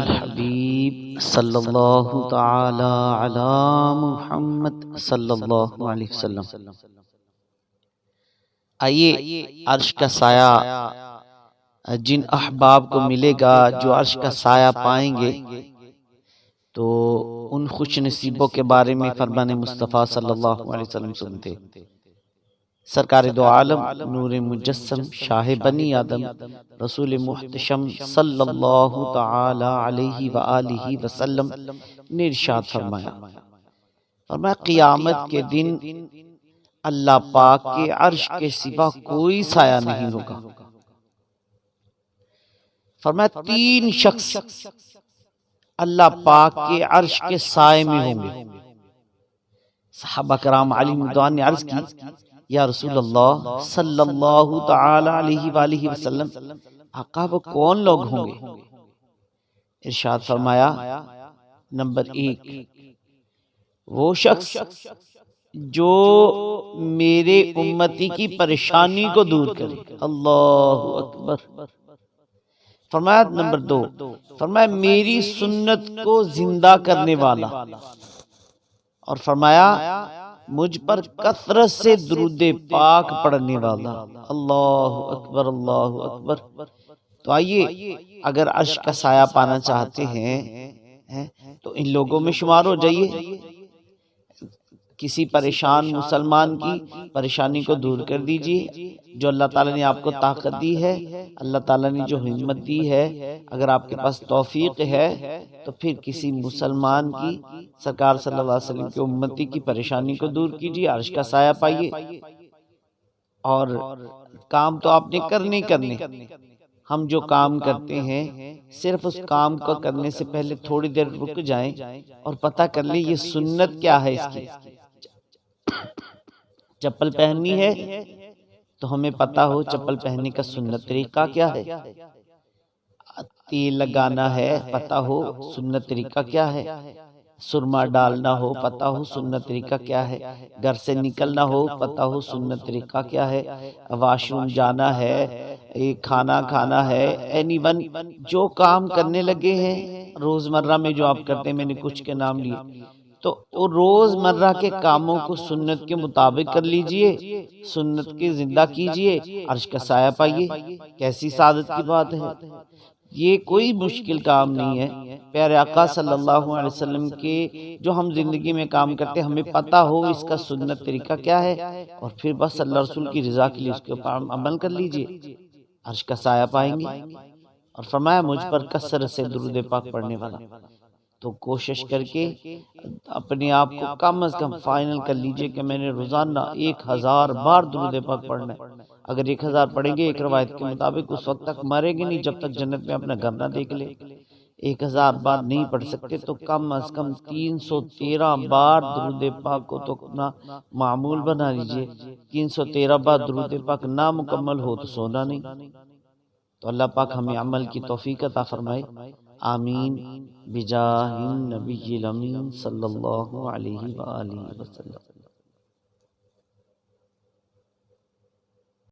हबीब सल्लल्लाहु मुहम्मद सल्लल्लाहु आइए अर्श का साया, जिन अहबाब को मिलेगा जो अर्श का साया पाएँगे तो उन खुश नसीबों के बारे में फरमान मुस्तफ़ा सल्लल्लाहु अलैहि वसल्लम सुनते। सरकार दो आलम नूर मुजस्सम शाह बनी आदम रसूल मुहतशम सल्लल्लाहु ताला अलैहि व वसल्लम ने इरशाद फरमाया। फरमाया। क़ियामत के दिन अल्लाह पाक के अर्श के सिवा कोई साया नहीं होगा। फरमाया तीन शख्स अल्लाह पाक के अर्श के साय में होंगे। साहबा कराम अली मुदान ने अर्ज़ की। या रसूल सल्लल्लाहु अलैहि वसल्लम, आका वो कौन लोग होंगे? इरशाद फरमाया, नंबर एक, वो शख्स जो मेरे उम्मती की परेशानी को दूर करे। अल्लाह अकबर। फरमाया, नंबर दो, फरमाया, मेरी सुन्नत को ज़िंदा करने वाला। और फरमाया मुझ पर कसरत से दरुद पाक पढ़ने वाला। अल्लाह अकबर अल्लाह अकबर। तो आइए अगर अश का साया पाना चाहते हैं है, तो इन लोगों में शुमार हो जाइए। किसी परेशान मुसलमान की परेशानी को दूर कर दीजिए। जो अल्लाह ताला ने आपको ताकत दी है अल्लाह ताला ने जो हिम्मत दी है अगर आपके पास तौफीक है तो फिर किसी मुसलमान की सरकार सल्लल्लाहु अलैहि वसल्लम की उम्मती की परेशानी को दूर कीजिए अर्श का साया पाइए। और काम तो आपने करने करने हम जो काम करते हैं सिर्फ़ उस काम को करने। से पहले थोड़ी देर रुक जाएँ और पता कर ले ये सुन्नत क्या है इसकी चप्पल पहननी है तो हमें पता हो चप्पल पहनने का सुन्नत तरीका क्या है? तेल लगाना है पता हो सुन्नत तरीका क्या है? सुरमा डालना हो पता हो सुन्नत तरीका क्या है? घर से निकलना हो पता हो सुन्नत तरीका क्या है? वॉशरूम जाना है एक खाना खाना है एनी वन जो काम करने लगे हैं रोज़मर्रा में जो आप करते हैं मैंने कुछ के नाम लिए। तो रोज़मर्रा के कामों को सुन्नत के मुताबिक कर लीजिए सुन्नत के ज़िंदा कीजिए अर्श का साया पाइए कैसी सादत की बात है? ये कोई मुश्किल काम नहीं है। प्यारे आका सल्लल्लाहु अलैहि वसल्लम के जो हम ज़िंदगी में काम करते हमें पता हो इसका सुन्नत तरीका क्या है और फिर बस अल्लाह रसूल की रजा के लिए उसके ऊपर अमल कर लीजिए अर्श का साया पाएँगे। और फरमाया मुझ पर कसर से दुरुद पाक पढ़ने वाला। तो कोशिश करके अपने आप को कम अज कम फाइनल कर लीजिए कि मैंने रोज़ाना एक हज़ार बार दुरुद पाक पढ़ना है अगर एक हज़ार पढ़ेंगे एक रवायत के मुताबिक उस वक्त तक मरेंगे नहीं जब तक जन्नत में अपना घर ना देख ले। एक हज़ार बार नहीं पढ़ सकते तो कम अज कम तीन सौ तेरह बार दरुद पाक को तो अपना मामूल बना लीजिए। तीन सौ तेरह बार दरुद पाक ना मुकम्मल हो तो सोना नहीं तो अल्लाह पाक हमें अमल की तोफ़ी अता फरमाए आमीन। बिजाहिन नबी सल्लल्लाहु अलैहि वसल्लम।